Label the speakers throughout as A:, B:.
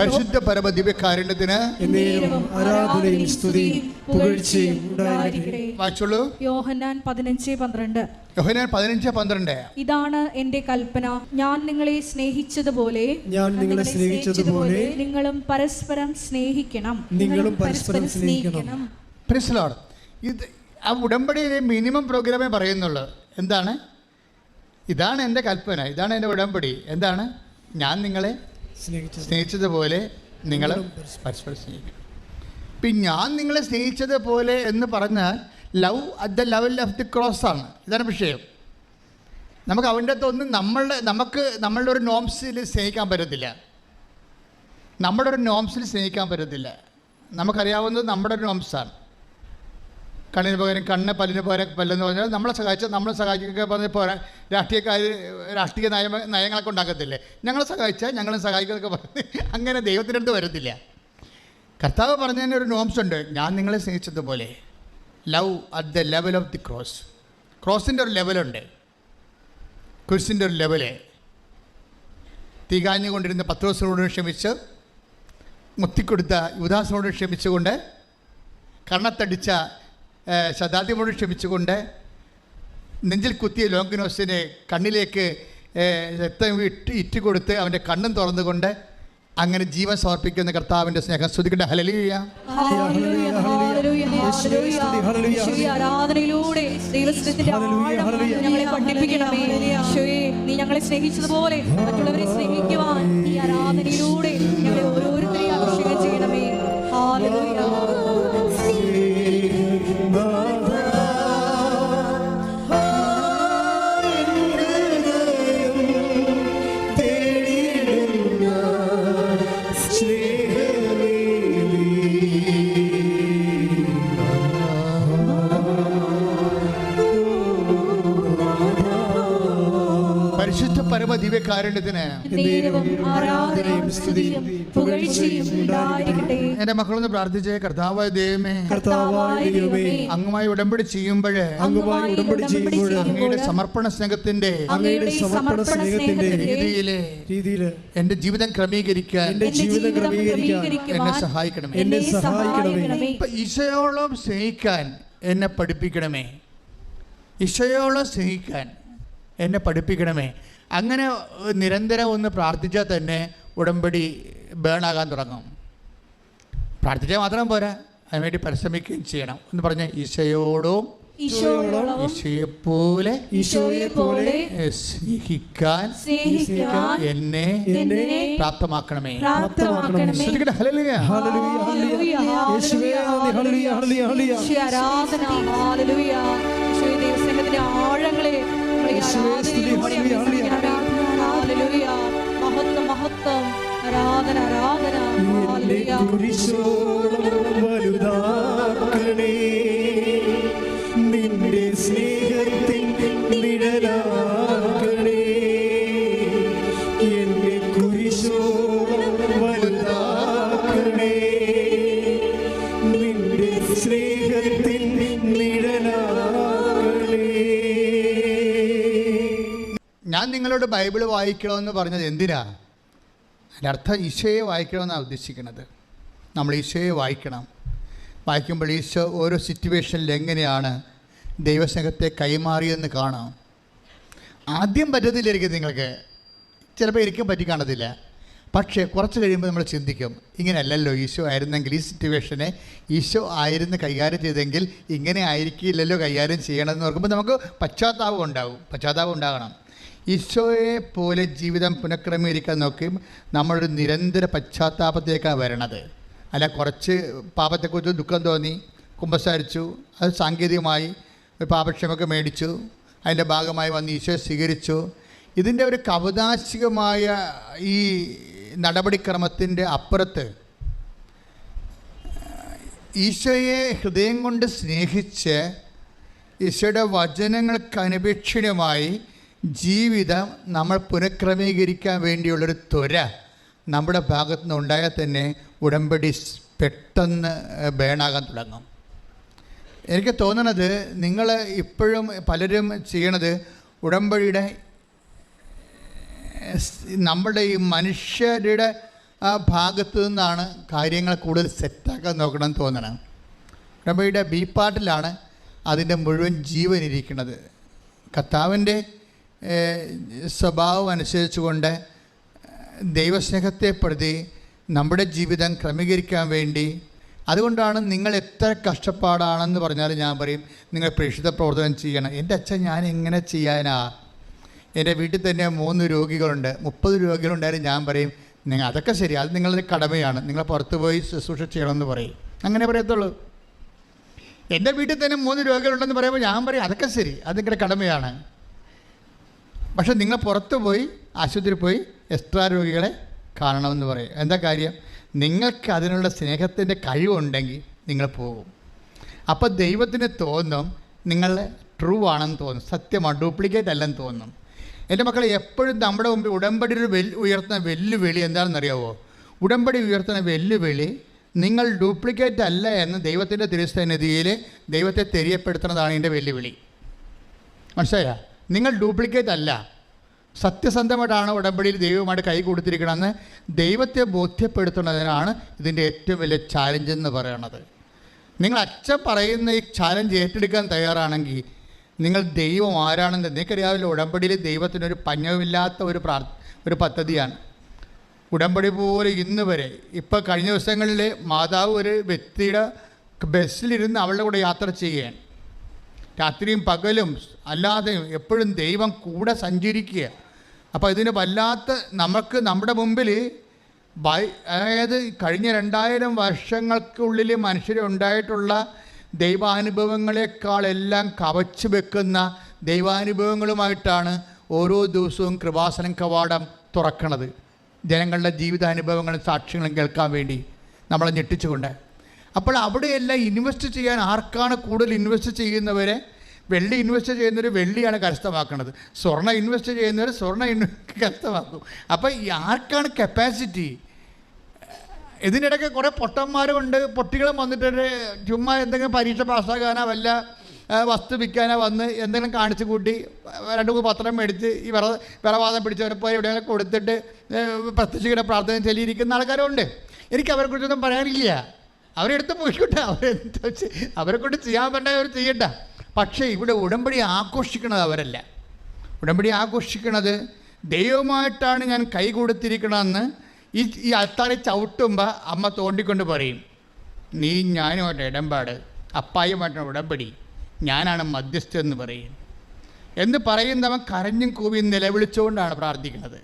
A: പരിശുദ്ധ പരമ ദിവ്യകാരുണ്യത്തിന്
B: എന്നേരവും ആരാധനയും സ്തുതിയും പുകഴ്ചയും ഉണ്ടായിരിക്കട്ടെ.
A: വായിച്ചോളൂ.
C: യോഹന്നാൻ പതിനഞ്ച് പന്ത്രണ്ട്.
A: യോഹനാൻ പതിനഞ്ച് പന്ത്രണ്ട്.
C: ഇതാണ് എന്റെ കൽപ്പന. ഞാൻ നിങ്ങളെ സ്നേഹിച്ചതുപോലെ
B: ഞാൻ നിങ്ങളെ സ്നേഹിച്ചതുപോലെ
C: നിങ്ങളും പരസ്പരം സ്നേഹിക്കണം.
B: നിങ്ങളും പരസ്പരം സ്നേഹിക്കണം.
A: ഇത് ആ ഉടമ്പടിയിലെ മിനിമം പ്രോഗ്രാമേ പറയുന്നുള്ളൂ. എന്താണ്? ഇതാണ് എന്റെ കൽപ്പന. ഇതാണ് എന്റെ ഉടമ്പടി. എന്താണ്? ഞാൻ നിങ്ങളെ സ്നേഹിച്ചതുപോലെ നിങ്ങൾ പരസ്പരം സ്നേഹിക്കണം ഇപ്പം ഞാൻ നിങ്ങളെ സ്നേഹിച്ചതുപോലെ എന്ന് പറഞ്ഞാൽ love at the level of the cross ആണ്. ഇതാണ് വിഷയം. നമുക്ക് അവന്റെ അകത്തൊന്നും നമ്മളുടെ നമുക്ക് നമ്മളുടെ ഒരു നോംസിൽ സ്നേഹിക്കാൻ പറ്റത്തില്ല. നമ്മുടെ ഒരു നോംസിൽ സ്നേഹിക്കാൻ പറ്റത്തില്ല. നമുക്കറിയാവുന്നത് നമ്മുടെ ഒരു നോംസാണ്. കണ്ണിന് പകരം കണ്ണ് പല്ലിന് പകരം പല്ലെന്ന് പറഞ്ഞാൽ നമ്മളെ സഹായിച്ച നമ്മളെ സഹായിക്കുക പറഞ്ഞ പോരാ രാഷ്ട്രീയക്കാർ രാഷ്ട്രീയ നയ നയങ്ങളൊക്കെ ഉണ്ടാക്കത്തില്ലേ? ഞങ്ങളെ സഹായിച്ചാൽ ഞങ്ങളും സഹായിക്കുന്നതൊക്കെ പറഞ്ഞ് അങ്ങനെ ദൈവത്തിന്റെ അടുത്ത് വരത്തില്ല. കർത്താവ് പറഞ്ഞതിന് ഒരു നോംസ് ഉണ്ട്. ഞാൻ നിങ്ങളെ സ്നേഹിച്ചതുപോലെ. Love at the level of the cross ക്രോസിന്റെ ഒരു ലെവലുണ്ട് ക്രിസിന്റെ ഒരു ലെവൽ തീകാഞ്ഞുകൊണ്ടിരുന്ന ദിവസത്തോട് ക്ഷമിച്ച് മുത്തിക്കൊടുത്ത യുവദാസിനോട് ക്ഷമിച്ചുകൊണ്ട് കർണത്തടിച്ച ഏഹ്, ശതാദ്യമോട് ക്ഷമിച്ചുകൊണ്ട് നെഞ്ചിൽ കുത്തിയ ലോങ്കിനോസിനെ കണ്ണിലേക്ക് രക്തം ഇട്ട് ഇറ്റ് കൊടുത്ത് അവന്റെ കണ്ണും തുറന്നുകൊണ്ട് അങ്ങനെ ജീവൻ സമർപ്പിക്കുന്ന കർത്താവിന്റെ സ്നേഹം ശ്രുതിക്കട്ടെ ഹലലിയ.
C: ആരാധനയിലൂടെ ദൈവസ്നേഹത്തിന്റെ. ഞങ്ങളെ പഠിപ്പിക്കണമേ നീ ഞങ്ങളെ സ്നേഹിച്ചതുപോലെ മറ്റുള്ളവരെ സ്നേഹിക്കുവാൻ ഈ ആരാധനയിലൂടെ
A: ദിവ്യകാരുണ്യത്തിന്
C: എന്റെ ആരാധനയും സ്തുതിയും പുകഴ്ചയും ഉണ്ടായിരിക്കട്ടെ.
A: എന്റെ മക്കളൊന്ന് പ്രാർത്ഥിച്ചേ കർത്താവായ ദൈവമേ. അങ്ങുമായി ഉടമ്പടി ചെയ്യുമ്പോഴേ
B: അങ്ങുമായി ഉടമ്പടി ചെയ്യുമ്പോൾ
A: അങ്ങയുടെ സമർപ്പണ സ്നേഹത്തിന്റെ
C: അങ്ങയുടെ സമർപ്പണ സ്നേഹത്തിന്റെ
A: രീതിയിലെ
B: രീതിയിൽ
A: എന്റെ ജീവിതം ക്രമീകരിക്കാൻ
B: എന്റെ ജീവിതം ക്രമീകരിക്കാൻ
A: എന്നെ സഹായിക്കണമേ.
B: എന്നെ സഹായിക്കണമേ.
A: ഈശയോളം ഈശോയോളം സ്നേഹിക്കാൻ എന്നെ പഠിപ്പിക്കണമേ. ഈശയോളം സ്നേഹിക്കാൻ എന്നെ പഠിപ്പിക്കണമേ. അങ്ങനെ നിരന്തരം ഒന്ന് പ്രാർത്ഥിച്ചാൽ തന്നെ ഉടമ്പടി ബേണാകാൻ തുടങ്ങും. പ്രാർത്ഥിച്ചാൽ മാത്രം പോരാ അതിനുവേണ്ടി പരിശ്രമിക്കുകയും ചെയ്യണം എന്ന് പറഞ്ഞ ഈശയോടും ഈശോയെപ്പോലെ
B: പോലെ
A: ഏഹ്, സ്നേഹിക്കാൻ എന്നെ പ്രാപ്തമാക്കണമേ.
C: പ്രാപ്തമാക്കണമേ.
B: കുരിശോളം വലുതാക്കണേ. നിന്റെ നിഴലാക്കണേ. വലുതാക്കണേ. നിന്റെ നിഴലാക്കണേ.
A: ഞാൻ നിങ്ങളോട് ബൈബിൾ വായിക്കണമെന്ന് പറഞ്ഞത് എന്തിനാ? അതിന്റെ അർത്ഥം ഈശോയെ വായിക്കണമെന്നാണ് ഉദ്ദേശിക്കുന്നത്? നമ്മൾ ഈശോയെ വായിക്കണം. വായിക്കുമ്പോൾ ഈശോ ഓരോ സിറ്റുവേഷനിൽ എങ്ങനെയാണ് ദൈവസ്നേഹത്തെ കൈമാറിയെന്ന് കാണാം. ആദ്യം പറ്റത്തില്ലായിരിക്കും നിങ്ങൾക്ക്. ചിലപ്പോൾ ഇരിക്കും പറ്റി കാണത്തില്ല. പക്ഷേ കുറച്ച് കഴിയുമ്പോൾ നമ്മൾ ചിന്തിക്കും ഇങ്ങനെയല്ലല്ലോ ഈശോ ആയിരുന്നെങ്കിൽ ഈ സിറ്റുവേഷനെ ഈശോ ആയിരുന്നു കൈകാര്യം ചെയ്തെങ്കിൽ ഇങ്ങനെ ആയിരിക്കില്ലല്ലോ കൈകാര്യം ചെയ്യണമെന്ന് ഓർക്കുമ്പോൾ നമുക്ക് പശ്ചാത്താപം ഉണ്ടാവും. പശ്ചാത്താപം ഉണ്ടാകണം. ഈശോയെ പോലെ ജീവിതം പുനഃക്രമീകരിക്കാൻ നോക്കി നമ്മളൊരു നിരന്തര പശ്ചാത്താപത്തേക്കാണ് വരണത്. അല്ല കുറച്ച് പാപത്തെക്കുറിച്ച് ദുഃഖം തോന്നി. കുമ്പസാരിച്ചു. അത് സാങ്കേതികമായി ഒരു പാപക്ഷമൊക്കെ മേടിച്ചു. അതിന്റെ ഭാഗമായി വന്ന് ഈശോ സ്വീകരിച്ചു. ഇതിന്റെ ഒരു കവതാശികമായ ഈ നടപടിക്രമത്തിന്റെ അപ്പുറത്ത് ഈശോയെ ഹൃദയം കൊണ്ട് സ്നേഹിച്ച് ഈശോയുടെ വചനങ്ങൾക്ക് അനപേക്ഷണീയമായി ജീവിതം നമ്മൾ പുനഃക്രമീകരിക്കാൻ വേണ്ടിയുള്ളൊരു ത്വര നമ്മുടെ ഭാഗത്തു നിന്ന് ഉണ്ടായാൽ തന്നെ ഉടമ്പടി പെട്ടെന്ന് ബേണാകാൻ തുടങ്ങും. എനിക്ക് തോന്നണത് നിങ്ങൾ ഇപ്പോഴും പലരും ചെയ്യണത് ഉടമ്പടിയുടെ നമ്മുടെ ഈ മനുഷ്യരുടെ ആ ഭാഗത്തു നിന്നാണ് കാര്യങ്ങൾ കൂടുതൽ സെറ്റാക്കാൻ നോക്കണമെന്ന് തോന്നണം. ഉടമ്പടിയുടെ ബി പാർട്ടിലാണ് അതിന്റെ മുഴുവൻ ജീവൻ ഇരിക്കുന്നത്. കർത്താവിന്റെ സ്വഭാവം അനുസരിച്ചുകൊണ്ട് ദൈവസ്നേഹത്തെ പ്രതി നമ്മുടെ ജീവിതം ക്രമീകരിക്കാൻ വേണ്ടി അതുകൊണ്ടാണ് നിങ്ങൾ എത്ര കഷ്ടപ്പാടാണെന്ന് പറഞ്ഞാൽ ഞാൻ പറയും നിങ്ങൾ പ്രേക്ഷിത പ്രവർത്തനം ചെയ്യണം. എന്റെ അച്ഛൻ ഞാൻ എങ്ങനെ ചെയ്യാനാ? എന്റെ വീട്ടിൽ തന്നെ മൂന്ന് രോഗികളുണ്ട്. മുപ്പത് രോഗികളുണ്ടായാലും ഞാൻ പറയും നിങ്ങൾ അതൊക്കെ ശരി. അത് നിങ്ങളുടെ കടമയാണ്. നിങ്ങൾ പുറത്ത് പോയി ശുശ്രൂഷ ചെയ്യണമെന്ന് പറയും. അങ്ങനെ പറയത്തുള്ളൂ. എന്റെ വീട്ടിൽ തന്നെ മൂന്ന് രോഗികളുണ്ടെന്ന് പറയുമ്പോൾ ഞാൻ പറയും അതൊക്കെ ശരി. അത് നിങ്ങളുടെ കടമയാണ്. പക്ഷെ നിങ്ങൾ പുറത്ത് പോയി ആശുപത്രിയിൽ പോയി എക്സ്ട്രാ രോഗികളെ കാണണമെന്ന് പറയും. എന്താ കാര്യം? നിങ്ങൾക്ക് അതിനുള്ള സ്നേഹത്തിന്റെ കഴിവുണ്ടെങ്കിൽ നിങ്ങൾ പോകും. അപ്പോൾ ദൈവത്തിന് തോന്നും നിങ്ങൾ ട്രൂ ആണെന്ന് തോന്നും സത്യമാണ് ഡ്യൂപ്ലിക്കേറ്റ് അല്ലെന്ന് തോന്നും. എന്റെ മക്കളെ എപ്പോഴും നമ്മുടെ മുമ്പിൽ ഉടമ്പടി ഒരു വെൽ ഉയർത്തുന്ന വെല്ലുവിളി എന്താണെന്നറിയാവോ? ഉടമ്പടി ഉയർത്തുന്ന വെല്ലുവിളി നിങ്ങൾ ഡ്യൂപ്ലിക്കേറ്റ് അല്ല എന്ന് ദൈവത്തിന്റെ തിരുസന്നിധിയിൽ ദൈവത്തെ തെരിയപ്പെടുത്തുന്നതാണ് എന്റെ വെല്ലുവിളി. മനസ്സിലായ? നിങ്ങൾ ഡ്യൂപ്ലിക്കേറ്റ് അല്ല. സത്യസന്ധമായിട്ടാണ് ഉടമ്പടിയിൽ ദൈവമായിട്ട് കൈ കൊടുത്തിരിക്കണമെന്ന് ദൈവത്തെ ബോധ്യപ്പെടുത്തുന്നതിനാണ് ഇതിന്റെ ഏറ്റവും വലിയ ചാലഞ്ച് എന്ന് പറയുന്നത്. നിങ്ങൾ അച്ഛൻ പറയുന്ന ഈ ചാലഞ്ച് ഏറ്റെടുക്കാൻ തയ്യാറാണെങ്കിൽ നിങ്ങൾ ദൈവം ആരാണെന്ന് നിങ്ങൾക്കറിയാവില്ല ഉടമ്പടിയിൽ ദൈവത്തിനൊരു പഞ്ഞവുമില്ലാത്ത ഒരു പ്രാർ ഒരു പദ്ധതിയാണ്. ഉടമ്പടി പോലെ ഇന്ന് വരെ ഇപ്പോൾ കഴിഞ്ഞ ദിവസങ്ങളിൽ മാതാവ് ഒരു വ്യക്തിയുടെ ബസ്സിലിരുന്ന് അവളുടെ കൂടെ യാത്ര ചെയ്യുകയാണ്. രാത്രിയും പകലും അല്ലാതെയും എപ്പോഴും ദൈവം കൂടെ സഞ്ചരിക്കുക. അപ്പോൾ ഇതിന് വല്ലാത്ത നമുക്ക് നമ്മുടെ മുമ്പിൽ ബൈ അതായത് കഴിഞ്ഞ രണ്ടായിരം വർഷങ്ങൾക്കുള്ളിൽ മനുഷ്യരുണ്ടായിട്ടുള്ള ദൈവാനുഭവങ്ങളെക്കാളെല്ലാം കവച്ചു വെക്കുന്ന ദൈവാനുഭവങ്ങളുമായിട്ടാണ് ഓരോ ദിവസവും കൃപാസനം കവാടം തുറക്കണത്. ജനങ്ങളുടെ ജീവിതാനുഭവങ്ങളും സാക്ഷ്യങ്ങളും കേൾക്കാൻ വേണ്ടി നമ്മളെ ഞെട്ടിച്ചുകൊണ്ട്. അപ്പോൾ അവിടെയെല്ലാം ഇൻവെസ്റ്റ് ചെയ്യാൻ ആർക്കാണ് കൂടുതൽ ഇൻവെസ്റ്റ് ചെയ്യുന്നവരെ? വെള്ളി ഇൻവെസ്റ്റ് ചെയ്യുന്നവർ വെള്ളിയാണ് കരസ്ഥമാക്കുന്നത് സ്വർണ ഇൻവെസ്റ്റ് ചെയ്യുന്നവർ സ്വർണ കരസ്ഥമാക്കും. അപ്പോൾ ഈ ആർക്കാണ് കപ്പാസിറ്റി ഇതിനിടയ്ക്ക് കുറേ പൊട്ടന്മാരുണ്ട്. പൊട്ടികളും വന്നിട്ട് ചുമ്മാ എന്തെങ്കിലും പരീക്ഷ പാസ്സാക്കാനോ വല്ല വസ്തു വിൽക്കാനോ വന്ന് എന്തെങ്കിലും കാണിച്ചു കൂട്ടി രണ്ട് മൂന്ന് പത്രം മേടിച്ച് ഈ വിറ വിറവാദം പിടിച്ചവരെ പോയി എവിടെയെങ്കിലും കൊടുത്തിട്ട് പ്രത്യക്ഷിക്കുന്ന പ്രാർത്ഥന ചൊല്ലിയിരിക്കുന്ന ആൾക്കാരുണ്ട്. എനിക്ക് അവരെ കുറിച്ചൊന്നും പറയാനില്ല. അവരെടുത്ത് പോയിക്കോട്ടെ. വെച്ച് അവരെ കൊണ്ട് ചെയ്യാൻ പറ്റേ അവർ ചെയ്യണ്ട. പക്ഷേ ഇവിടെ ഉടമ്പടി ആഘോഷിക്കുന്നത് അവരല്ല. ഉടമ്പടി ആഘോഷിക്കുന്നത് ദൈവമായിട്ടാണ് ഞാൻ കൈ കൊടുത്തിരിക്കണമെന്ന് ഈ ഈ അത്താറി ചവിട്ടുമ്പോൾ അമ്മ തോണ്ടിക്കൊണ്ട് പറയും. നീ ഞാനുമായിട്ട് ഇടമ്പാട് അപ്പായുമായിട്ടാണ് ഉടമ്പടി. ഞാനാണ് മധ്യസ്ഥ എന്ന് പറയും. എന്ന് പറയുന്നവൻ കരഞ്ഞും കൂവിയും നിലവിളിച്ചുകൊണ്ടാണ് പ്രാർത്ഥിക്കുന്നത്.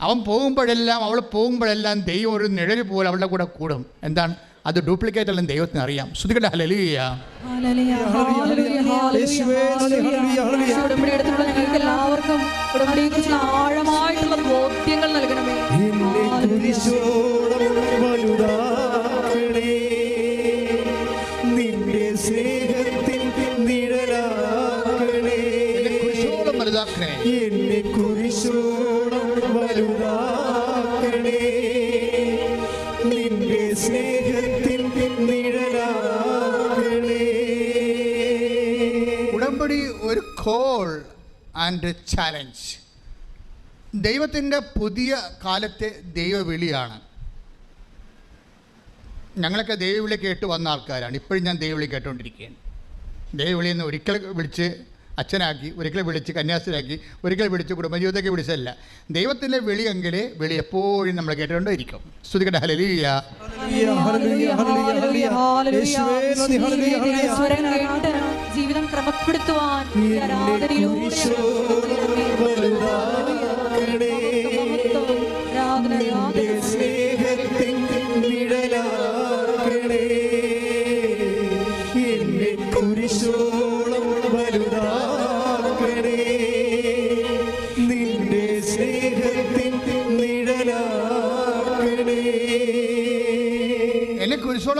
A: അവൻ പോകുമ്പോഴെല്ലാം അവൾ പോകുമ്പോഴെല്ലാം ദൈവം ഒരു നിഴൽ പോലെ അവളുടെ കൂടെ കൂടും. എന്താണ്? അത് ഡ്യൂപ്ലിക്കേറ്റ് അല്ലെന്ന് ദൈവത്തിന് അറിയാം. ശ്രുതികട്ടെ ഹലലിയ
C: എല്ലാവർക്കും ആഴമായിട്ടുള്ള ബോധ്യങ്ങൾ നൽകണമേ.
A: ഒരു കോൾ ആൻഡ് ചാലഞ്ച് ദൈവത്തിന്റെ പുതിയ കാലത്തെ ദൈവവിളിയാണ്. ഞങ്ങളൊക്കെ ദൈവവിളി കേട്ട് വന്ന ആൾക്കാരാണ്. ഇപ്പോഴും ഞാൻ ദൈവവിളി കേട്ടുകൊണ്ടിരിക്കുകയാണ് ദൈവവിളിയെന്ന് ഒരിക്കൽ വിളിച്ച് അച്ഛനാക്കി ഒരിക്കൽ വിളിച്ച് കന്യാസ്ത്രീയാക്കി ഒരിക്കൽ വിളിച്ച് കുടുംബജീവിതത്തേക്ക് വിളിച്ചല്ല ദൈവത്തിന്റെ വിളിയെങ്കിൽ വിളി എപ്പോഴും നമ്മൾ കേട്ടുകൊണ്ടേയിരിക്കും സ്തുതിക്കട്ടെ. ഹലലിയ
B: ഹല്ലേലൂയ, ഹല്ലേലൂയ, ഹല്ലേലൂയ. യേശുവേ, നന്ദി, ഹല്ലേലൂയ, ഹല്ലേലൂയ.
C: സ്വരം ജീവിതം ക്രമപ്പെടുത്തുവാൻ ആരാധനയിലൂടെ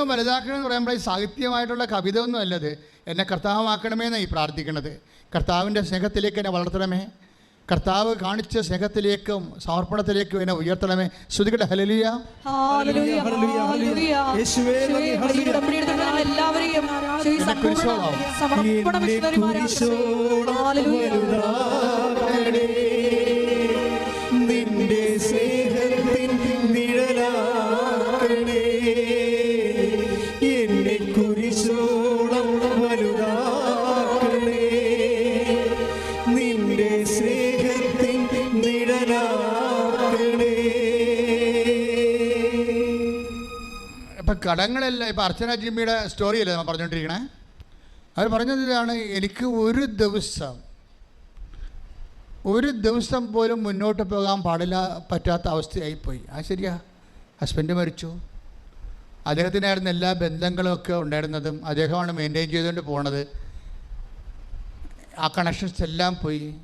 B: എന്നെ കുരിശോളം
A: വലുതാക്കണമെന്ന് പറയുമ്പോൾ ഈ സാഹിത്യമായിട്ടുള്ള കവിത ഒന്നും അല്ലത്. എന്നെ കർത്താവാക്കണമെന്നാണ് ഈ പ്രാർത്ഥിക്കുന്നത് കർത്താവിന്റെ സ്നേഹത്തിലേക്ക് എന്നെ വളർത്തണമേ. കർത്താവ് കാണിച്ച സ്നേഹത്തിലേക്കും സമർപ്പണത്തിലേക്കും എന്നെ ഉയർത്തണമേ. ശ്രുതികട ഹലലിയ
C: ഹല്ലേലൂയ,
A: അപ്പം കടങ്ങളെല്ലാം ഇപ്പം അർച്ചന ജിമ്മിയുടെ സ്റ്റോറിയല്ലേ നമ്മൾ പറഞ്ഞുകൊണ്ടിരിക്കണേ അവർ പറഞ്ഞതിലാണ് എനിക്ക് ഒരു ദിവസം ഒരു ദിവസം പോലും മുന്നോട്ട് പോകാൻ പാടില്ല പറ്റാത്ത അവസ്ഥയായിപ്പോയി. ആ ശരിയാ? ഹസ്ബൻഡ് മരിച്ചു. അദ്ദേഹത്തിനായിരുന്നു എല്ലാ ബന്ധങ്ങളും ഒക്കെ ഉണ്ടായിരുന്നതും. അദ്ദേഹമാണ് മെയിന്റെയിൻ ചെയ്തുകൊണ്ട് പോണത്. ആ കണക്ഷൻസ് എല്ലാം പോയി.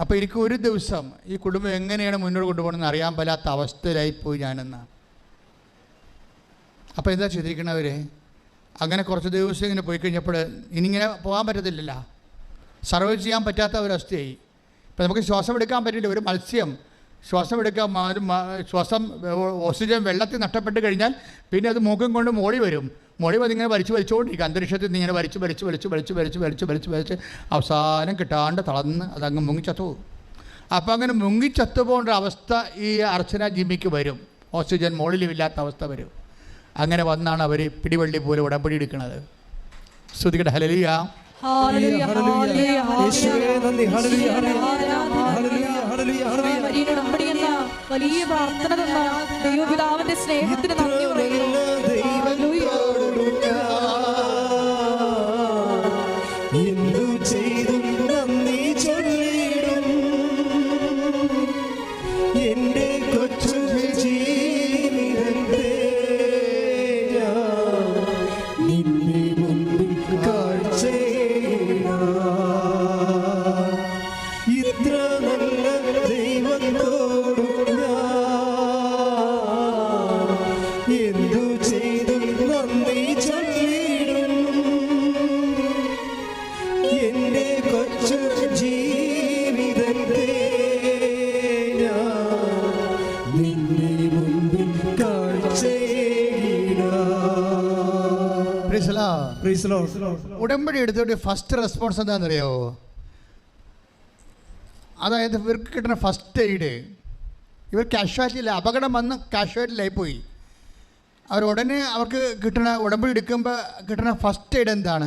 A: അപ്പോൾ എനിക്ക് ഒരു ദിവസം ഈ കുടുംബം എങ്ങനെയാണ് മുന്നോട്ട് കൊണ്ടുപോകണമെന്ന് അറിയാൻ പറ്റാത്ത അവസ്ഥയിലായിപ്പോയി ഞാനെന്ന് അപ്പോൾ എന്താ ചെയ്തിരിക്കണവർ അങ്ങനെ കുറച്ച് ദിവസം ഇങ്ങനെ പോയി കഴിഞ്ഞപ്പോൾ ഇനിങ്ങനെ പോകാൻ പറ്റത്തില്ലല്ലോ. സർവൈവ് ചെയ്യാൻ പറ്റാത്ത ഒരവസ്ഥയായി. ഇപ്പം നമുക്ക് ശ്വാസം എടുക്കാൻ പറ്റില്ല. ഒരു മത്സ്യം. ശ്വാസം എടുക്കാൻ ശ്വാസം ഓക്സിജൻ വെള്ളത്തിൽ നഷ്ടപ്പെട്ട് കഴിഞ്ഞാൽ പിന്നെ അത് മൂക്കും കൊണ്ട് മോളി വരും. മോളി വന്ന് ഇങ്ങനെ വലിച്ചു വലിച്ചുകൊണ്ടിരിക്കും. അന്തരീക്ഷത്തിൽ നിന്ന് ഇങ്ങനെ വലിച്ചു വലിച്ചു വലിച്ചു വലിച്ചു വലിച്ചു വലിച്ചു വലിച്ചു വലിച്ച് അവസാനം കിട്ടാണ്ട് തളർന്ന് അതങ്ങ് മുങ്ങിച്ചത്തു അപ്പോൾ അങ്ങനെ മുങ്ങിച്ചത്തു പോകേണ്ട അവസ്ഥ ഈ അർച്ചന ജിമ്മിക്ക് വരും. ഓക്സിജൻ മോളിലുമില്ലാത്ത അവസ്ഥ വരും. അങ്ങനെ വന്നാണ് അവർ പിടിവള്ളി പോലെ ഉടമ്പടി എടുക്കുന്നത്. ശ്രുതികട ഹലലിയ
C: ഹല്ലേലൂയ, ഹല്ലേലൂയ,
B: യേശുവേ നന്ദി. ഹല്ലേലൂയ ഹല്ലേലൂയ.
C: ഹല്ലേലൂയ.
B: ഹല്ലേലൂയ ഹല്ലേലൂയ.
C: വലിയ എന്ന വലിയ പ്രാർത്ഥന തന്ന ദൈവപിതാവിന്റെ സ്നേഹത്തിന് നന്ദി പറയുന്നു.
A: ഉടമ്പടി എടുത്തിട്ട് ഫസ്റ്റ് റെസ്പോൺസ് എന്താണെന്നറിയാവോ അതായത് ഇവർക്ക് കിട്ടുന്ന ഫസ്റ്റ് എയ്ഡ് ഇവർ കാഷ്വാലിറ്റിയില്ല അപകടം വന്ന് കാഷ്വാലിറ്റിയിലായി പോയി. അവർ ഉടനെ അവർക്ക് കിട്ടുന്ന ഉടമ്പടി എടുക്കുമ്പോൾ കിട്ടുന്ന ഫസ്റ്റ് എയ്ഡ് എന്താണ്?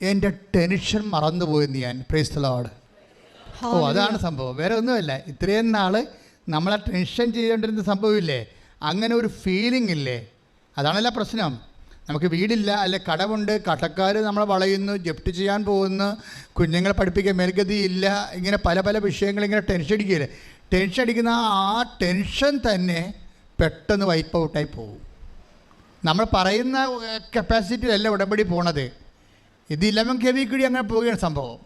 A: എന്റെ ടെൻഷൻ മറന്നുപോയെന്ന് ഞാൻ. പ്രേസ്തലോട് ഓ അതാണ് സംഭവം. വേറെ ഒന്നുമല്ല. ഇത്രയും നാൾ നമ്മളെ ടെൻഷൻ ചെയ്തുകൊണ്ടിരുന്ന സംഭവമില്ലേ അങ്ങനെ ഒരു ഫീലിംഗ് ഇല്ലേ? അതാണല്ല പ്രശ്നം. നമുക്ക് വീടില്ല അല്ലെ കടമുണ്ട് കടക്കാർ നമ്മളെ വളയുന്നു ജപ്തി ചെയ്യാൻ പോകുന്നു കുഞ്ഞുങ്ങളെ പഠിപ്പിക്കാൻ മേൽഗതി ഇല്ല ഇങ്ങനെ പല പല വിഷയങ്ങൾ ഇങ്ങനെ ടെൻഷൻ അടിക്കില്ല ടെൻഷൻ അടിക്കുന്ന ആ ടെൻഷൻ തന്നെ പെട്ടെന്ന് വൈപ്പ് ഔട്ടായി പോകും. നമ്മൾ പറയുന്ന കപ്പാസിറ്റിയിലല്ല ഉടമ്പടി പോണത്. ഇത് ഇലവൻ കെ വി കൂടി അങ്ങനെ പോവുകയാണ് സംഭവം.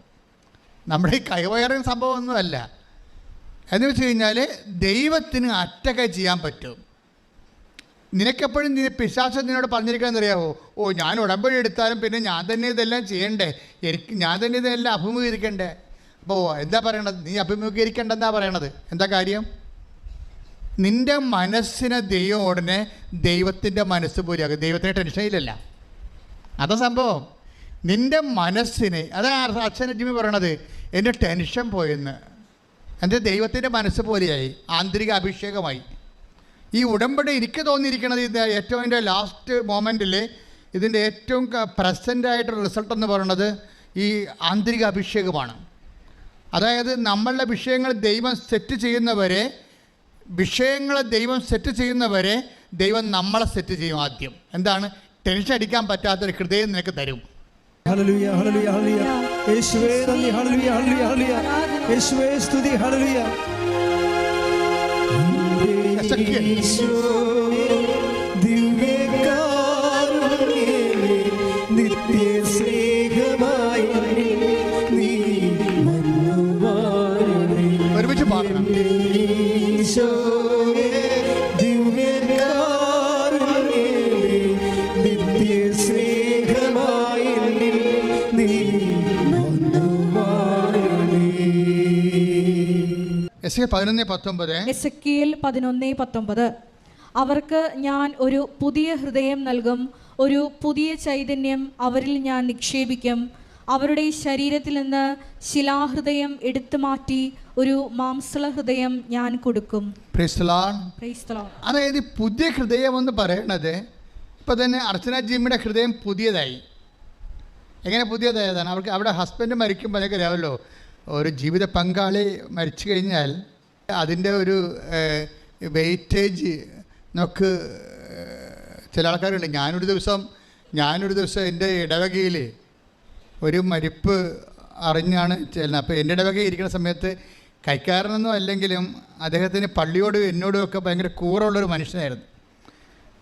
A: നമ്മുടെ ഈ കൈവയറിന് സംഭവമൊന്നുമല്ല എന്ന് വെച്ച് കഴിഞ്ഞാൽ ദൈവത്തിന് അറ്റൊക്കെ ചെയ്യാൻ പറ്റും. നിനക്കെപ്പോഴും നീ പിശാചം നിന്നോട് പറഞ്ഞിരിക്കാന്ന് അറിയാവോ ഓ ഞാൻ ഉടമ്പടി എടുത്താലും പിന്നെ ഞാൻ തന്നെ ഇതെല്ലാം ചെയ്യണ്ടേ? എനിക്ക് ഞാൻ തന്നെ ഇതെല്ലാം അഭിമുഖീകരിക്കണ്ടേ? അപ്പോൾ എന്താ പറയണത്? നീ അഭിമുഖീകരിക്കേണ്ടെന്നാ പറയണത്. എന്താ കാര്യം? നിന്റെ മനസ്സിനെ ദൈവം ഉടനെ ദൈവത്തിന്റെ മനസ്സ് പോലെയാകും ദൈവത്തിന് ടെൻഷനില്ലല്ല അതാ സംഭവം. നിന്റെ മനസ്സിനെ അതാണ് അച്ഛൻ ജിമ്മി പറയണത് എന്റെ ടെൻഷൻ പോയെന്ന്. എന്റെ ദൈവത്തിന്റെ മനസ്സ് പോലെയായി ആന്തരിക അഭിഷേകമായി ഈ ഉടമ്പടി എനിക്ക് തോന്നിയിരിക്കുന്നത് ഇത് ഏറ്റവും എന്റെ ലാസ്റ്റ് മൊമെന്റിൽ ഇതിന്റെ ഏറ്റവും പ്രസന്റ് ആയിട്ടുള്ള റിസൾട്ട് എന്ന് പറയുന്നത് ഈ ആന്തരിക അഭിഷേകമാണ്. അതായത് നമ്മളുടെ വിഷയങ്ങൾ ദൈവം സെറ്റ് ചെയ്യുന്നവരെ വിഷയങ്ങൾ ദൈവം സെറ്റ് ചെയ്യുന്നവരെ ദൈവം നമ്മളെ സെറ്റ് ചെയ്യും ആദ്യം. എന്താണ്? ടെൻഷൻ അടിക്കാൻ പറ്റാത്തൊരു ഹൃദയം നിനക്ക് തരും.
B: യേശുവേ നന്ദി. ഹല്ലേലൂയ ഹല്ലേലൂയ ഹല്ലേലൂയ യേശുവേ സ്തുതി. ഹല്ലേലൂയ
A: എസെക്കിയേൽ.
C: അവർക്ക് ഞാൻ ഒരു പുതിയ ഹൃദയം നൽകും ഒരു പുതിയ ചൈതന്യം അവരിൽ ഞാൻ നിക്ഷേപിക്കും. അവരുടെ ശരീരത്തിൽ നിന്ന് ശിലാഹൃദയം എടുത്തു മാറ്റി ഒരു മാംസള ഹൃദയം ഞാൻ കൊടുക്കും.
A: അതായത് പുതിയ ഹൃദയം എന്ന് പറയണത് ഇപ്പൊ തന്നെ അർച്ചന ജിമ്മിയുടെ ഹൃദയം പുതിയതായി. എങ്ങനെ പുതിയതായതാണ്? അവർക്ക് അവിടെ ഹസ്ബൻഡ് മരിക്കുമ്പോൾ അതൊക്കെ ഒരു ജീവിത പങ്കാളി മരിച്ചു കഴിഞ്ഞാൽ അതിന്റെ ഒരു വെയിറ്റേജ് നമുക്ക് ചില ആൾക്കാരുണ്ട്. ഞാനൊരു ദിവസം ഞാനൊരു ദിവസം എന്റെ ഇടവകയിൽ ഒരു മരിപ്പ് അറിഞ്ഞാണ് ചെല്ലുന്നത്. അപ്പോൾ എന്റെ ഇടവകയിൽ ഇരിക്കുന്ന സമയത്ത് കൈക്കാരനൊന്നും അല്ലെങ്കിലും അദ്ദേഹത്തിന് പള്ളിയോടും എന്നോടും ഒക്കെ ഭയങ്കര കൂറുള്ളൊരു മനുഷ്യനായിരുന്നു.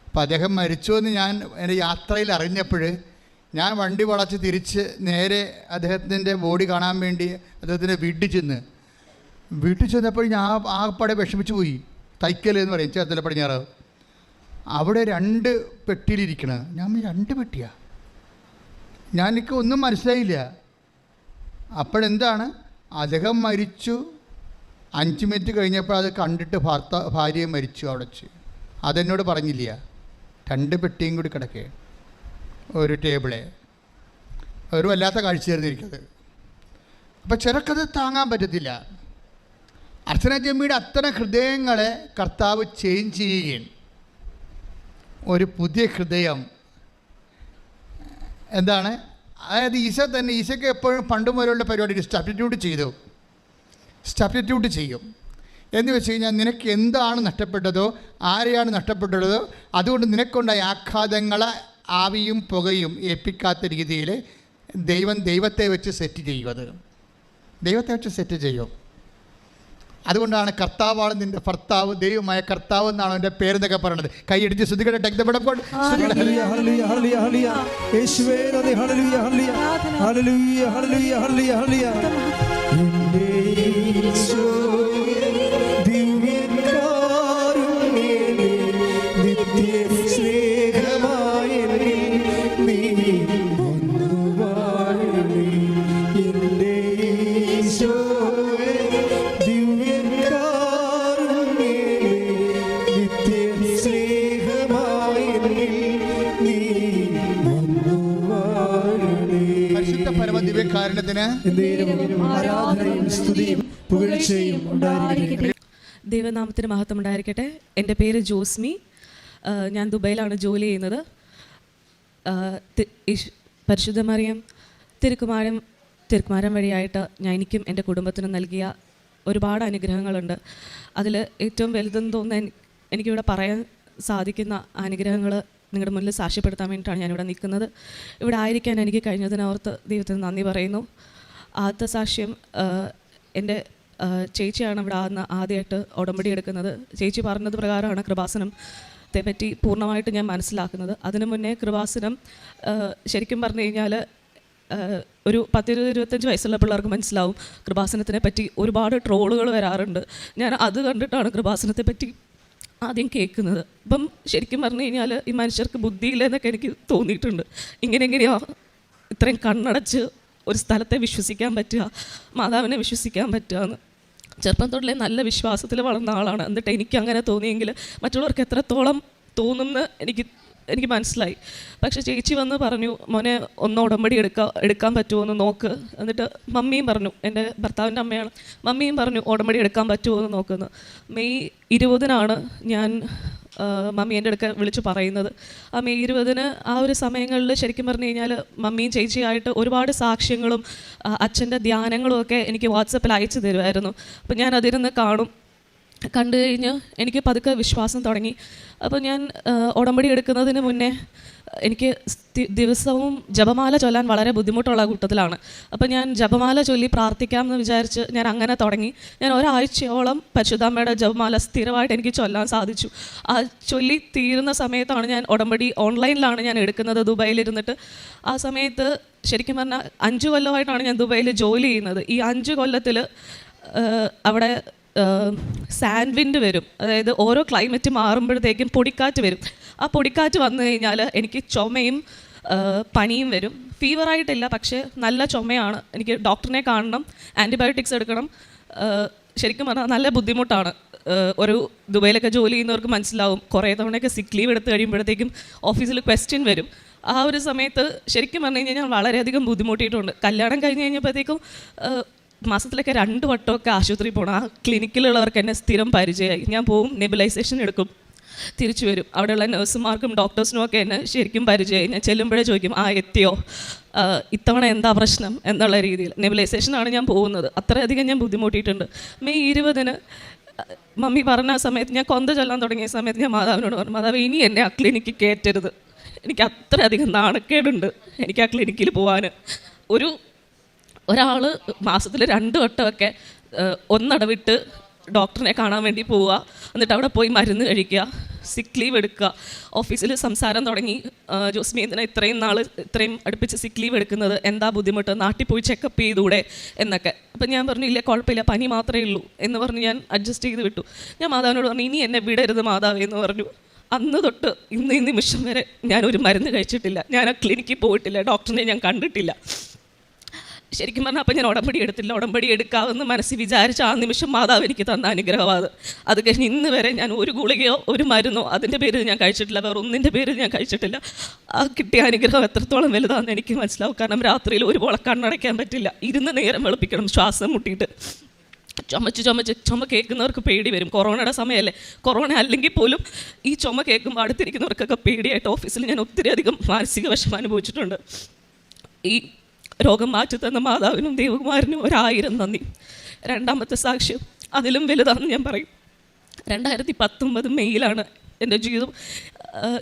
A: അപ്പോൾ അദ്ദേഹം മരിച്ചു എന്ന് ഞാൻ എന്റെ യാത്രയിൽ അറിഞ്ഞപ്പോൾ ഞാൻ വണ്ടി വളച്ച് തിരിച്ച് നേരെ അദ്ദേഹത്തിന്റെ ബോഡി കാണാൻ വേണ്ടി അദ്ദേഹത്തിന്റെ വീട്ടിൽ ചെന്ന്. വീട്ടിൽ ചെന്നപ്പോൾ ഞാൻ ആ- പടയെ വിഷമിച്ചു പോയി. തൈക്കൽ എന്ന് പറയും ചേർത്തല പടിഞ്ഞാറ്. അവിടെ രണ്ട് പെട്ടിയിലിരിക്കണ. ഞാൻ രണ്ട് പെട്ടിയാ? ഞാൻ എനിക്ക് ഒന്നും മനസ്സിലായില്ല. അപ്പോഴെന്താണ്? അദ്ദേഹം മരിച്ചു. അഞ്ച് മിനിറ്റ് കഴിഞ്ഞപ്പോൾ അത് കണ്ടിട്ട് ഭർത്ത ഭാര്യ മരിച്ചു അവിടെ വെച്ച്. അതെന്നോട് പറഞ്ഞില്ല. രണ്ട് പെട്ടിയും കൂടി കിടക്കേ ഒരു ടേബിൾ. ഒരു വല്ലാത്ത കാഴ്ചയായിരുന്നു എനിക്കത്. അപ്പം ചിലക്കത് താങ്ങാൻ പറ്റത്തില്ല. അർച്ചന ജമ്മിയുടെ അത്തരം ഹൃദയങ്ങളെ കർത്താവ് ചേഞ്ച് ചെയ്യുകയാണ്. ഒരു പുതിയ ഹൃദയം. എന്താണ്? അതായത് ഈശോ തന്നെ ഈശോയ്ക്ക് എപ്പോഴും പണ്ട് മുതലുള്ള പരിപാടി സബ്സ്റ്റിറ്റ്യൂട്ട് ചെയ്തു. സബ്സ്റ്റിറ്റ്യൂട്ട് ചെയ്യും. എന്ന് വെച്ച് കഴിഞ്ഞാൽ നിനക്ക് എന്താണ് നഷ്ടപ്പെട്ടതോ ആരെയാണ് നഷ്ടപ്പെട്ടതോ അതുകൊണ്ട് നിനക്കുണ്ടായ ആഘാതങ്ങളെ ആവിയും പുകയും ഏൽപ്പിക്കാത്ത രീതിയിൽ ദൈവം ദൈവത്തെ വെച്ച് സെറ്റ് ചെയ്യുന്നത് ദൈവത്തെ വെച്ച് സെറ്റ് ചെയ്യും. അതുകൊണ്ടാണ് കർത്താവാണ് നിന്റെ ഭർത്താവ് ദൈവമായ കർത്താവ് എന്നാണ് എന്റെ പേരെന്നൊക്കെ പറയുന്നത് കൈയടിച്ച് ശ്രുതികട്ടെ ടെക്തപ്പെടപ്പോൾ
B: എന്നേരവും ആരാധനയും സ്തുതിയും പുകഴ്ചയും
D: ദൈവനാമത്തിന് മഹത്വം ഉണ്ടായിരിക്കട്ടെ. എന്റെ പേര് ജോസ്മി. ഞാൻ ദുബൈയിലാണ് ജോലി ചെയ്യുന്നത്. പരിശുദ്ധ മറിയം തിരുക്കുമാരം തിരുക്കുമാരം വഴിയായിട്ട് ഞാൻ എനിക്കും എന്റെ കുടുംബത്തിനും നൽകിയ ഒരുപാട് അനുഗ്രഹങ്ങളുണ്ട്. അതിൽ ഏറ്റവും വലുതെന്ന് തോന്നുന്ന എനി- എനിക്കിവിടെ പറയാൻ സാധിക്കുന്ന അനുഗ്രഹങ്ങൾ നിങ്ങളുടെ മുന്നിൽ സാക്ഷ്യപ്പെടുത്താൻ വേണ്ടിയിട്ടാണ് ഞാനിവിടെ നിൽക്കുന്നത്. ഇവിടെ ആയിരിക്കാൻ എനിക്ക് കഴിഞ്ഞതിനോർത്ത് ദൈവത്തിന് നന്ദി പറയുന്നു. ആദ്യത്തെ സാക്ഷ്യം എന്റെ ചേച്ചിയാണ് ഇവിടെ ആന്ന് ആദ്യമായിട്ട് ഉടമ്പടി എടുക്കുന്നത്. ചേച്ചി പറഞ്ഞത് പ്രകാരമാണ് കൃപാസനം പറ്റി പൂർണമായിട്ട് ഞാൻ മനസ്സിലാക്കുന്നത്. അതിനു മുന്നേ കൃപാസനം ശരിക്കും പറഞ്ഞു കഴിഞ്ഞാൽ ഒരു പത്തിരുപത് ഇരുപത്തഞ്ച് വയസ്സുള്ള പിള്ളേർക്ക് മനസ്സിലാവും കൃപാസനത്തിനെ പറ്റി ഒരുപാട് ട്രോളുകൾ വരാറുണ്ട്. ഞാൻ അത് കണ്ടിട്ടാണ് കൃപാസനത്തെ പറ്റി ആദ്യം കേൾക്കുന്നത്. അപ്പം ശരിക്കും പറഞ്ഞു കഴിഞ്ഞാൽ ഈ മനുഷ്യർക്ക് ബുദ്ധിയില്ല എന്നൊക്കെ എനിക്ക് തോന്നിയിട്ടുണ്ട്. ഇങ്ങനെ എങ്ങനെയാ ഇത്രയും കണ്ണടച്ച് ഒരു സ്ഥലത്തെ വിശ്വസിക്കാൻ പറ്റുക മാതാവിനെ വിശ്വസിക്കാൻ പറ്റുക എന്ന്. ചെറുപ്പം തൊട്ടിലെ നല്ല വിശ്വാസത്തിൽ വളർന്ന ആളാണ്. എന്നിട്ട് എനിക്ക് അങ്ങനെ തോന്നിയെങ്കിൽ മറ്റുള്ളവർക്ക് എത്രത്തോളം തോന്നുന്നു എനിക്ക് എനിക്ക് മനസ്സിലായി. പക്ഷെ ചേച്ചി വന്ന് പറഞ്ഞു മോനെ ഒന്ന് ഉടമ്പടി എടുക്കാൻ എടുക്കാൻ പറ്റുമോ എന്ന് നോക്ക്. എന്നിട്ട് മമ്മിയും പറഞ്ഞു എന്റെ ഭർത്താവിന്റെ അമ്മയാണ് മമ്മിയും പറഞ്ഞു ഉടമ്പടി എടുക്കാൻ പറ്റുമോ എന്ന് നോക്കുന്നു. മെയ് ഇരുപതിനാണ് ഞാൻ മമ്മി എന്റെ അടുക്ക വിളിച്ച് പറയുന്നത്. ആ മെയ് ഇരുപതിന് ആ ഒരു സമയങ്ങളിൽ ശരിക്കും പറഞ്ഞു കഴിഞ്ഞാൽ മമ്മിയും ചേച്ചിയായിട്ട് ഒരുപാട് സാക്ഷ്യങ്ങളും അച്ഛന്റെ ധ്യാനങ്ങളും ഒക്കെ എനിക്ക് വാട്സപ്പിൽ അയച്ചു തരുമായിരുന്നു. അപ്പം ഞാൻ അതിരുന്ന് കാണും. കണ്ടു കഴിഞ്ഞ് എനിക്ക് പതുക്കെ വിശ്വാസം തുടങ്ങി. അപ്പോൾ ഞാൻ ഉടമ്പടി എടുക്കുന്നതിന് മുന്നേ എനിക്ക് ദിവസവും ജപമാല ചൊല്ലാൻ വളരെ ബുദ്ധിമുട്ടുള്ള കൂട്ടത്തിലാണ്. അപ്പോൾ ഞാൻ ജപമാല ചൊല്ലി പ്രാർത്ഥിക്കാമെന്ന് വിചാരിച്ച് ഞാൻ അങ്ങനെ തുടങ്ങി. ഞാൻ ഒരാഴ്ചയോളം പരിശുദ്ധാമ്മയുടെ ജപമാല സ്ഥിരമായിട്ട് എനിക്ക് ചൊല്ലാൻ സാധിച്ചു. ആ ചൊല്ലി തീരുന്ന സമയത്താണ് ഞാൻ ഉടമ്പടി ഓൺലൈനിലാണ് ഞാൻ എടുക്കുന്നത് ദുബായിലിരുന്നിട്ട്. ആ സമയത്ത് ശരിക്കും പറഞ്ഞാൽ അഞ്ച് കൊല്ലമായിട്ടാണ് ഞാൻ ദുബായിൽ ജോലി ചെയ്യുന്നത്. ഈ അഞ്ച് കൊല്ലത്തിൽ അവിടെ സാൻഡ് വിൻഡ് വരും. അതായത് ഓരോ ക്ലൈമറ്റ് മാറുമ്പോഴത്തേക്കും പൊടിക്കാറ്റ് വരും. ആ പൊടിക്കാറ്റ് വന്നു കഴിഞ്ഞാൽ എനിക്ക് ചുമയും പനിയും വരും. ഫീവറായിട്ടില്ല പക്ഷേ നല്ല ചുമയാണ്. എനിക്ക് ഡോക്ടറിനെ കാണണം ആന്റിബയോട്ടിക്സ് എടുക്കണം. ശരിക്കും പറഞ്ഞാൽ നല്ല ബുദ്ധിമുട്ടാണ്. ഒരു ദുബൈയിലൊക്കെ ജോലി ചെയ്യുന്നവർക്ക് മനസ്സിലാവും. കുറേ തവണയൊക്കെ സിക്ക് ലീവ് എടുത്ത് കഴിയുമ്പോഴത്തേക്കും ഓഫീസിൽ ക്വസ്റ്റ്യൻ വരും. ആ ഒരു സമയത്ത് ശരിക്കും പറഞ്ഞു കഴിഞ്ഞാൽ വളരെയധികം ബുദ്ധിമുട്ടിയിട്ടുണ്ട്. കല്യാണം കഴിഞ്ഞ് കഴിഞ്ഞപ്പോഴത്തേക്കും മാസത്തിലൊക്കെ രണ്ട് വട്ടമൊക്കെ ആശുപത്രി പോകണം ആ ക്ലിനിക്കിലുള്ളവർക്ക് എന്നെ സ്ഥിരം പരിചയമായി. ഞാൻ പോവും നെബിലൈസേഷൻ എടുക്കും തിരിച്ചു വരും. അവിടെയുള്ള നഴ്സുമാർക്കും ഡോക്ടേഴ്സിനും ഒക്കെ എന്നെ ശരിക്കും പരിചയമായി. ഞാൻ ചെല്ലുമ്പോഴേ ചോദിക്കും ആ എത്തിയോ? ഇത്തവണ എന്താ പ്രശ്നം? എന്നുള്ള രീതിയിൽ. നെബിലൈസേഷനാണ് ഞാൻ പോകുന്നത്. അത്രയധികം ഞാൻ ബുദ്ധിമുട്ടിയിട്ടുണ്ട്. മെയ് ഇരുപതിന് മമ്മി പറഞ്ഞ സമയത്ത് ഞാൻ കൊന്ത ചൊല്ലാൻ തുടങ്ങിയ സമയത്ത് ഞാൻ മാതാവിനോട് പറഞ്ഞു മാതാവ് ഇനി എന്നെ ആ ക്ലിനിക്കിൽ കയറ്റരുത്. എനിക്ക് അത്രയധികം നാണക്കേടുണ്ട് എനിക്ക് ആ ക്ലിനിക്കിൽ പോകാൻ ഒരു ഒരാൾ മാസത്തിൽ രണ്ട് വട്ടമൊക്കെ ഒന്നടവിട്ട് ഡോക്ടറിനെ കാണാൻ വേണ്ടി പോവുക. എന്നിട്ട് അവിടെ പോയി മരുന്ന് കഴിക്കുക സിക്ക് ലീവ് എടുക്കുക. ഓഫീസിൽ സംസാരം തുടങ്ങി ജോസ്മി ഇത്രയും നാൾ ഇത്രയും അടുപ്പിച്ച് സിക്ക് ലീവ് എടുക്കുന്നത്? എന്താ ബുദ്ധിമുട്ട്? നാട്ടിൽ പോയി ചെക്കപ്പ് ചെയ്തൂടെ? എന്നൊക്കെ. അപ്പം ഞാൻ പറഞ്ഞു ഇല്ല കുഴപ്പമില്ല പനി മാത്രമേ ഉള്ളൂ എന്ന് പറഞ്ഞ് ഞാൻ അഡ്ജസ്റ്റ് ചെയ്ത് വിട്ടു. ഞാൻ മാതാവിനോട് പറഞ്ഞു ഇനി എന്നെ വിടരുത് മാതാവേ എന്ന് പറഞ്ഞു. അന്ന് തൊട്ട് ഇന്ന് ഈ നിമിഷം വരെ ഞാൻ ഒരു മരുന്ന് കഴിച്ചിട്ടില്ല. ഞാൻ ആ ക്ലിനിക്കിൽ പോയിട്ടില്ല ഡോക്ടറിനെ ഞാൻ കണ്ടിട്ടില്ല. ശരിക്കും പറഞ്ഞാൽ അപ്പം ഞാൻ ഉടമ്പടി എടുത്തില്ല. ഉടമ്പടി എടുക്കാമെന്ന് മനസ്സിൽ വിചാരിച്ച ആ നിമിഷം മാതാവ് എനിക്ക് തന്ന അനുഗ്രഹമാണ് അത്. കഴിഞ്ഞ് ഇന്ന് വരെ ഞാൻ ഒരു ഗുളികയോ ഒരു മരുന്നോ അതിന്റെ പേരിൽ ഞാൻ കഴിച്ചിട്ടില്ല. വേറെ ഒന്നിന്റെ പേരിൽ ഞാൻ കഴിച്ചിട്ടില്ല. ആ കിട്ടിയ അനുഗ്രഹം എത്രത്തോളം വലുതാണെന്ന് എനിക്ക് മനസ്സിലാവും. കാരണം രാത്രിയിൽ ഒരു പോളെ കണ്ണടയ്ക്കാൻ പറ്റില്ല. ഇരുന്ന് നേരം വെളുപ്പിക്കണം ശ്വാസം മുട്ടിയിട്ട്. ചുമച്ച് ചുമച്ച് ചുമ കേൾക്കുന്നവർക്ക് പേടി വരും. കൊറോണയുടെ സമയമല്ലേ കൊറോണ അല്ലെങ്കിൽ പോലും ഈ ചുമ കേൾക്കുമ്പോൾ അടുത്തിരിക്കുന്നവർക്കൊക്കെ പേടിയായിട്ട് ഓഫീസിൽ ഞാൻ ഒത്തിരി അധികം മാനസിക വിഷമം അനുഭവിച്ചിട്ടുണ്ട്. ഈ രോഗം മാറ്റി തന്ന മാതാവിനും ദേവകുമാരനും ഒരായിരം നന്ദി. രണ്ടാമത്തെ സാക്ഷ്യം അതിലും വലുതാണെന്ന് ഞാൻ പറയും. രണ്ടായിരത്തി പത്തൊമ്പത് മെയ്യിലാണ് എന്റെ ജീവിതം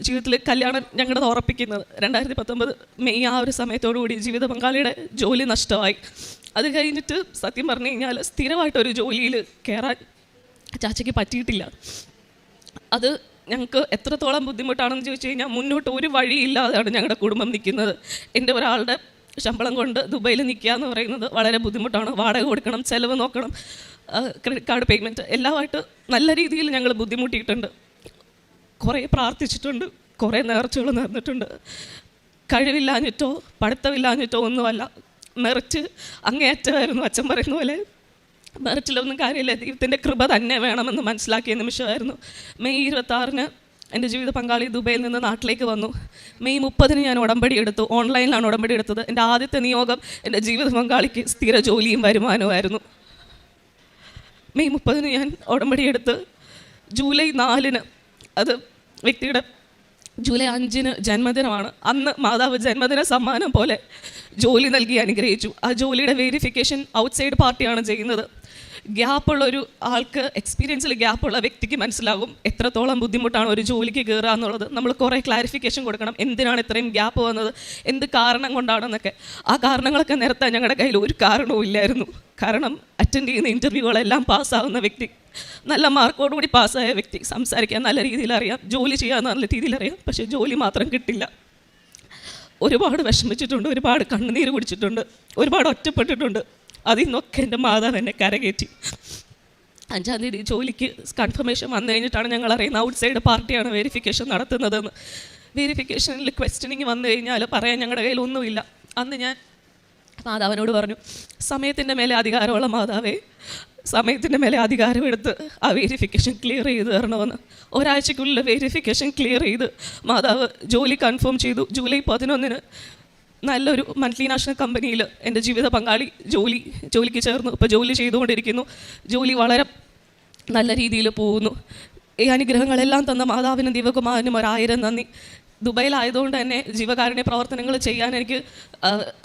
D: ജീവിതത്തിൽ കല്യാണം ഞങ്ങളുടെ ഉറപ്പിക്കുന്നത്. രണ്ടായിരത്തി പത്തൊമ്പത് മെയ് ആ ഒരു സമയത്തോടുകൂടി ജീവിത പങ്കാളിയുടെ ജോലി നഷ്ടമായി. അത് കഴിഞ്ഞിട്ട് സത്യം പറഞ്ഞു കഴിഞ്ഞാൽ സ്ഥിരമായിട്ടൊരു ജോലിയിൽ കയറാൻ ചാച്ചയ്ക്ക് പറ്റിയിട്ടില്ല. അത് ഞങ്ങൾക്ക് എത്രത്തോളം ബുദ്ധിമുട്ടാണെന്ന് ചോദിച്ചു കഴിഞ്ഞാൽ മുന്നോട്ട് ഒരു വഴിയില്ലാതെയാണ് ഞങ്ങളുടെ കുടുംബം നിൽക്കുന്നത്. എന്റെ ഒരാളുടെ ശമ്പളം കൊണ്ട് ദുബൈയിൽ നിൽക്കുക എന്ന് പറയുന്നത് വളരെ ബുദ്ധിമുട്ടാണ്. വാടക കൊടുക്കണം ചിലവ് നോക്കണം ക്രെഡിറ്റ് കാർഡ് പേയ്മെന്റ് എല്ലാമായിട്ട് നല്ല രീതിയിൽ ഞങ്ങൾ ബുദ്ധിമുട്ടിയിട്ടുണ്ട്. കുറേ പ്രാർത്ഥിച്ചിട്ടുണ്ട് കുറേ നേർച്ചകൾ നേർന്നിട്ടുണ്ട് കഴിവില്ലാഞ്ഞിട്ടോ പഠിത്തമില്ലാഞ്ഞിട്ടോ ഒന്നുമല്ല. മെറിറ്റ് അങ്ങേയറ്റമായിരുന്നു. അച്ഛൻ പറയുന്ന പോലെ മെറിറ്റിലൊന്നും കാര്യമില്ല. ദൈവത്തിന്റെ കൃപ തന്നെ വേണമെന്ന് മനസ്സിലാക്കിയ നിമിഷമായിരുന്നു. മെയ് ഇരുപത്താറിന് എന്റെ ജീവിത പങ്കാളി ദുബൈയിൽ നിന്ന് നാട്ടിലേക്ക് വന്നു. മെയ് മുപ്പതിന് ഞാൻ ഉടമ്പടി എടുത്തു. ഓൺലൈനിലാണ് ഉടമ്പടി എടുത്തത്. എന്റെ ആദ്യത്തെ നിയോഗം എന്റെ ജീവിത പങ്കാളിക്ക് സ്ഥിര ജോലിയും വരുമാനവുമായിരുന്നു മെയ് മുപ്പതിന് ഞാൻ ഉടമ്പടി എടുത്ത് ജൂലൈ നാലിന് അത് വ്യക്തിയുടെ ജൂലൈ അഞ്ചിന് ജന്മദിനമാണ്. അന്ന് മാതാവ് ജന്മദിന സമ്മാനം പോലെ ജോലി നൽകി അനുഗ്രഹിച്ചു. ആ ജോലിയുടെ വെരിഫിക്കേഷൻ ഔട്ട്സൈഡ് പാർട്ടിയാണ് ചെയ്യുന്നത്. ഗ്യാപ്പുള്ള ഒരു ആൾക്ക് എക്സ്പീരിയൻസിൽ ഗ്യാപ്പുള്ള വ്യക്തിക്ക് മനസ്സിലാകും എത്രത്തോളം ബുദ്ധിമുട്ടാണ് ഒരു ജോലിക്ക് കയറുക എന്നുള്ളത്. നമ്മൾ കുറേ ക്ലാരിഫിക്കേഷൻ കൊടുക്കണം. എന്തിനാണ് ഇത്രയും ഗ്യാപ്പ് വന്നത്? എന്ത് കാരണം കൊണ്ടാണെന്നൊക്കെ. ആ കാരണങ്ങളൊക്കെ നിരത്താൻ ഞങ്ങളുടെ കയ്യിൽ ഒരു കാരണവും ഇല്ലായിരുന്നു. കാരണം അറ്റൻഡ് ചെയ്യുന്ന ഇന്റർവ്യൂകളെല്ലാം പാസ്സാവുന്ന വ്യക്തി നല്ല മാർക്കോടുകൂടി പാസ്സായ വ്യക്തി സംസാരിക്കാൻ നല്ല രീതിയിൽ അറിയാം ജോലി ചെയ്യാൻ നല്ല രീതിയിൽ അറിയാം പക്ഷേ ജോലി മാത്രം കിട്ടില്ല. ഒരുപാട് വിഷമിച്ചിട്ടുണ്ട് ഒരുപാട് കണ്ണുനീര് കുടിച്ചിട്ടുണ്ട് ഒരുപാട് ഒറ്റപ്പെട്ടിട്ടുണ്ട്. അതിൽ നിന്നൊക്കെ എന്റെ മാതാവ് എന്നെ കരകയറ്റി. അഞ്ചാം തീയതി ജോലിക്ക് കൺഫർമേഷൻ വന്നു കഴിഞ്ഞിട്ടാണ് ഞങ്ങൾ അറിയുന്നത് ഔട്ട്സൈഡ് പാർട്ടിയാണ് വെരിഫിക്കേഷൻ നടത്തുന്നതെന്ന്. വെരിഫിക്കേഷനിൽ ക്വസ്റ്റനിങ് വന്നു കഴിഞ്ഞാൽ പറയാൻ ഞങ്ങളുടെ കയ്യിൽ ഒന്നുമില്ല. അന്ന് ഞാൻ മാതാവിനോട് പറഞ്ഞു സമയത്തിന്റെ മേലെ അധികാരമുള്ള മാതാവേ സമയത്തിന്റെ മേലെ അധികാരമെടുത്ത് ആ വെരിഫിക്കേഷൻ ക്ലിയർ ചെയ്ത് തരണമെന്ന്. ഒരാഴ്ചക്കുള്ളിൽ വെരിഫിക്കേഷൻ ക്ലിയർ ചെയ്ത് മാതാവ് ജോലി കൺഫേം ചെയ്തു. ജൂലൈ പതിനൊന്നിന് നല്ലൊരു മന്ത്ലി നാഷണൽ കമ്പനിയിൽ എന്റെ ജീവിത പങ്കാളി ജോലി ജോലിക്ക് ചേർന്നു. ഇപ്പോൾ ജോലി ചെയ്തുകൊണ്ടിരിക്കുന്നു. ജോലി വളരെ നല്ല രീതിയിൽ പോകുന്നു. ഈ അനുഗ്രഹങ്ങളെല്ലാം തന്ന മാതാവിനും ദിവകുമാരനും ഒരായിരം നന്ദി. ദുബൈയിലായതുകൊണ്ട് തന്നെ ജീവകാരുണ്യ പ്രവർത്തനങ്ങൾ ചെയ്യാൻ എനിക്ക്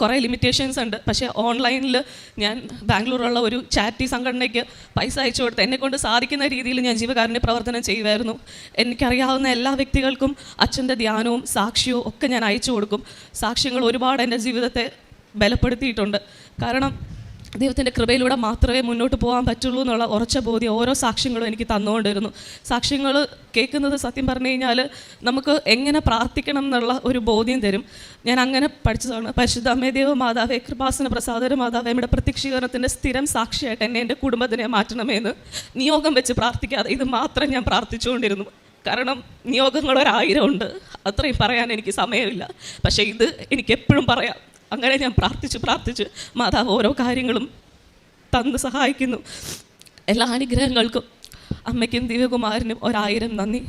D: കുറേ ലിമിറ്റേഷൻസ് ഉണ്ട്. പക്ഷേ ഓൺലൈനിൽ ഞാൻ ബാംഗ്ലൂരുള്ള ഒരു ചാരിറ്റി സംഘടനയ്ക്ക് പൈസ അയച്ചു കൊടുത്ത് എന്നെക്കൊണ്ട് സാധിക്കുന്ന രീതിയിൽ ഞാൻ ജീവകാരുണ്യ പ്രവർത്തനം ചെയ്യുമായിരുന്നു. എനിക്കറിയാവുന്ന എല്ലാ വ്യക്തികൾക്കും അച്ഛന്റെ ധ്യാനവും സാക്ഷ്യവും ഒക്കെ ഞാൻ അയച്ചു കൊടുക്കും. സാക്ഷ്യങ്ങൾ ഒരുപാട് എന്റെ ജീവിതത്തെ ബലപ്പെടുത്തിയിട്ടുണ്ട്. കാരണം ദൈവത്തിന്റെ കൃപയിലൂടെ മാത്രമേ മുന്നോട്ട് പോകാൻ പറ്റുള്ളൂ എന്നുള്ള ഉറച്ച ബോധ്യം ഓരോ സാക്ഷ്യങ്ങളും എനിക്ക് തന്നുകൊണ്ടിരുന്നു. സാക്ഷ്യങ്ങൾ കേൾക്കുന്നത് സത്യം പറഞ്ഞു കഴിഞ്ഞാൽ നമുക്ക് എങ്ങനെ പ്രാർത്ഥിക്കണം എന്നുള്ള ഒരു ബോധ്യം തരും. ഞാൻ അങ്ങനെ പഠിച്ചതാണ്. പരിശുദ്ധ അമ്മേ ദേവ മാതാവേ കൃപാസന പ്രസാദര മാതാവേ നമ്മുടെ പ്രത്യക്ഷീകരണത്തിന്റെ സ്ഥിരം സാക്ഷിയായിട്ട് എന്നെ എന്റെ കുടുംബത്തിനെ മാറ്റണമെന്ന് നിയോഗം വെച്ച് പ്രാർത്ഥിക്കാതെ ഇത് മാത്രം ഞാൻ പ്രാർത്ഥിച്ചുകൊണ്ടിരുന്നു. കാരണം നിയോഗങ്ങൾ ഒരായിരം ഉണ്ട് അത്രയും പറയാൻ എനിക്ക് സമയമില്ല. പക്ഷേ ഇത് എനിക്ക് എപ്പോഴും പറയാം. അങ്ങനെ ഞാൻ പ്രാർത്ഥിച്ച് പ്രാർത്ഥിച്ച്. മാതാവ് ഓരോ കാര്യങ്ങളും തന്ന് സഹായിക്കുന്നു. എല്ലാ അനുഗ്രഹങ്ങൾക്കും അമ്മയ്ക്കും ദിവ്യകുമാരനും ഒരായിരം നന്ദി.